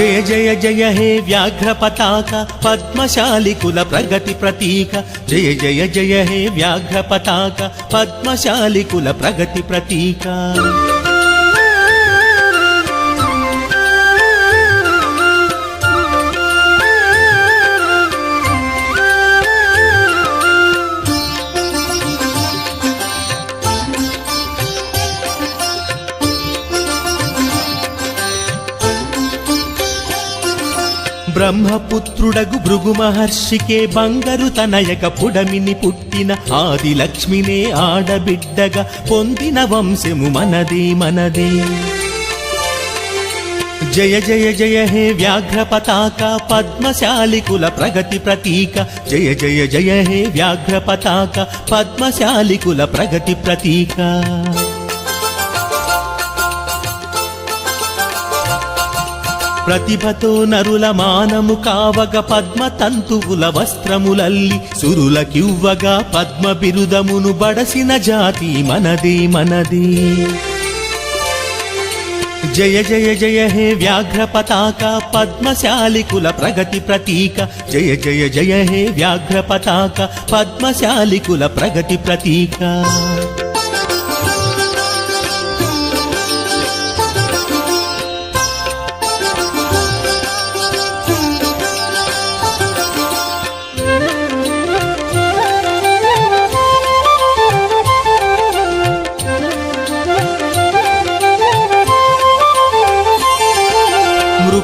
జయ జయ జయ హే వ్యాఘ్ర పతాక పద్మశాలి కుల ప్రగతి ప్రతీక జయ జయ జయ హే వ్యాఘ్ర పతాక పద్మశాలి కుల ప్రగతి ప్రతీక బ్రహ్మపుత్రుడగు భృగు మహర్షికే బంగరు తనయక పుడమిని పుట్టిన ఆది లక్ష్మినే ఆడబిడ్డగా పొందిన వంశము మనదే మనదే. జయ జయ జయ హే వ్యాఘ్ర పతాక పద్మశాలి కుల ప్రగతి ప్రతీక. జయ జయ జయ హే వ్యాఘ్ర పతాక పద్మశాలి కుల ప్రగతి ప్రతీక. ప్రతిభతో నరుల మానము కావగ పద్మ తంతువుల వస్త్రములల్లి సురులకివ్వగా పద్మ బిరుదమును బడసిన జాతి మనది మనది. జయ జయ జయ హే వ్యాఘ్ర పతాక పద్మశాలి కుల ప్రగతి ప్రతీక. జయ జయ జయ హే వ్యాఘ్ర పతాక పద్మశాలి కుల ప్రగతి ప్రతీక.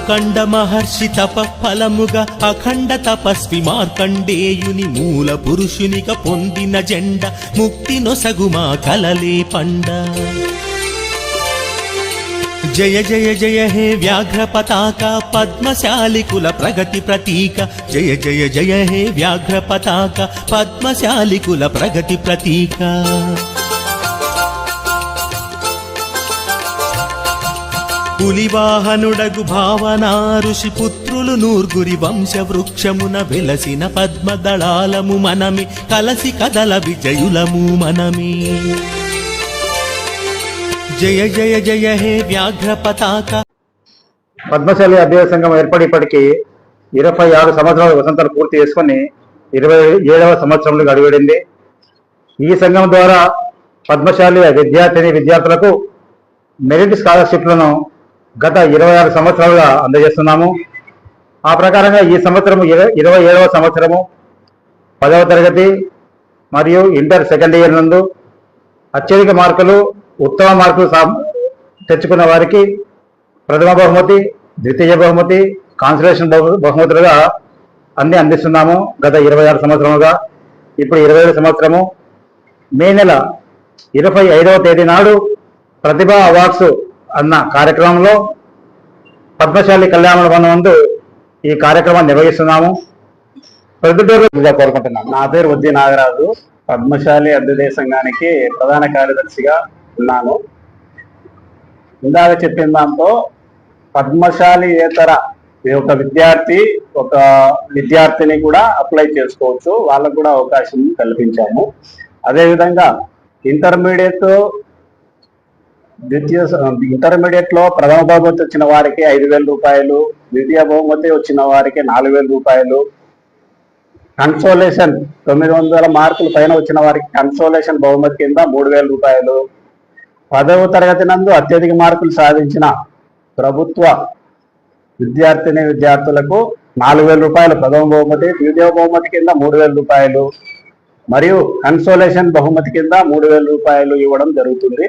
మార్కండ మహర్షి తప ఫలముగా అఖండ తపస్వి మార్కండేయుని మూల పురుషునిగా పొందిన జెండ ముక్తి నొసగుమా కలలే పండ. జయ జయ జయ హే వ్యాఘ్ర పతాక పద్మశాలి కుల ప్రగతి ప్రతీక. జయ జయ జయ హే వ్యాఘ్ర పతాక పద్మశాలి కుల ప్రగతి ప్రతీక. పులివాహనుడగు భావనా ఋషి పుత్రులు నూర్గురి వంశ వృక్షమున వెలసిన పద్మదళాలము మనమి కలసి కదల విజయులము మనమి. జయ జయ జయ హే వ్యాఘ్ర పతాక. పద్మశాలి అభ్యాస సంఘం ఏర్పడి ఇప్పటికీ ఇరవై ఆరు సంవత్సరాల వసంతాలు పూర్తి చేసుకుని ఇరవై ఏడవ సంవత్సరంలో అడుగుడింది ఈ సంఘం ద్వారా పద్మశాలి విద్యార్థిని విద్యార్థులకు మెరిట్ స్కాలర్షిప్లను గత ఇరవై ఆరు సంవత్సరాలుగా అందజేస్తున్నాము. ఆ ప్రకారంగా ఈ సంవత్సరం ఇరవై ఏడవ సంవత్సరము పదవ తరగతి మరియు ఇంటర్ సెకండ్ ఇయర్ నందు అత్యధిక మార్కులు ఉత్తమ మార్కులు సా- తెచ్చుకున్న వారికి ప్రథమ బహుమతి ద్వితీయ బహుమతి కాన్సలేషన్ బహుమతులుగా అన్ని అందిస్తున్నాము గత ఇరవై ఆరు సంవత్సరముగా. ఇప్పుడు ఇరవై ఏడు సంవత్సరము మే నెల ఇరవై ఐదవ తేదీ నాడు ప్రతిభా అవార్డ్స్ అన్న కార్యక్రమంలో పద్మశాలి కళ్యాణ మండపం నందు ఈ కార్యక్రమాన్ని నిర్వహిస్తున్నాము. ప్రతిగా కోరుకుంటున్నాను. నా పేరు ఉద్ది నాగరాజు. పద్మశాలి అభ్యుదయ సంఘానికి ప్రధాన కార్యదర్శిగా ఉన్నాను. ఇందాక చెప్పిన దాంతో పద్మశాలి ఏతర ఈ ఒక విద్యార్థి ఒక విద్యార్థిని కూడా అప్లై చేసుకోవచ్చు. వాళ్ళకు కూడా అవకాశం కల్పించాము. అదేవిధంగా ఇంటర్మీడియట్ ద్వితీయ ఇంటర్మీడియట్లో ప్రథమ బహుమతి వచ్చిన వారికి ఐదు వేల రూపాయలు ద్వితీయ బహుమతి వచ్చిన వారికి నాలుగు వేల రూపాయలు. కన్సోలేషన్ తొమ్మిది వందల మార్కులు పైన వచ్చిన వారికి కన్సోలేషన్ బహుమతి కింద మూడు వేల రూపాయలు. పదవ తరగతి నందు అత్యధిక మార్కులు సాధించిన ప్రభుత్వ విద్యార్థిని విద్యార్థులకు నాలుగు వేల రూపాయలు ప్రథమ బహుమతి ద్వితీయ బహుమతి కింద మూడు వేల రూపాయలు. మరియు కన్సోలేషన్ బహుమతి కింద మూడు వేల రూపాయలు ఇవ్వడం జరుగుతుంది.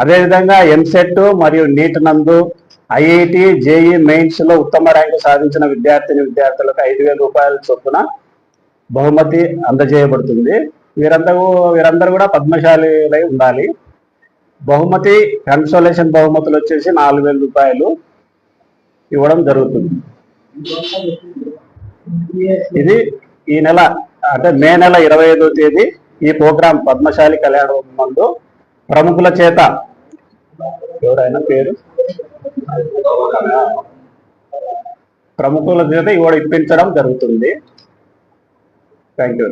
అదేవిధంగా ఎంసెట్ మరియు నీట్ నందు ఐఐటి జేఈ మెయిన్స్లో ఉత్తమ ర్యాంకు సాధించిన విద్యార్థిని విద్యార్థులకు ఐదు వేల రూపాయల చొప్పున బహుమతి అందజేయబడుతుంది. వీరందరూ వీరందరూ కూడా పద్మశాలిలై ఉండాలి. బహుమతి కన్సోలేషన్ బహుమతులు వచ్చేసి నాలుగు వేల రూపాయలు ఇవ్వడం జరుగుతుంది. ఇది ఈ నెల అంటే మే నెల ఇరవై ఐదో తేదీ ఈ ప్రోగ్రాం పద్మశాలి కళ్యాణ మందు ప్రముఖుల చేత. ఎవరైనా పేరు? ప్రముఖుల చేత ఇవాడు ఇప్పించడం జరుగుతుంది. Thank you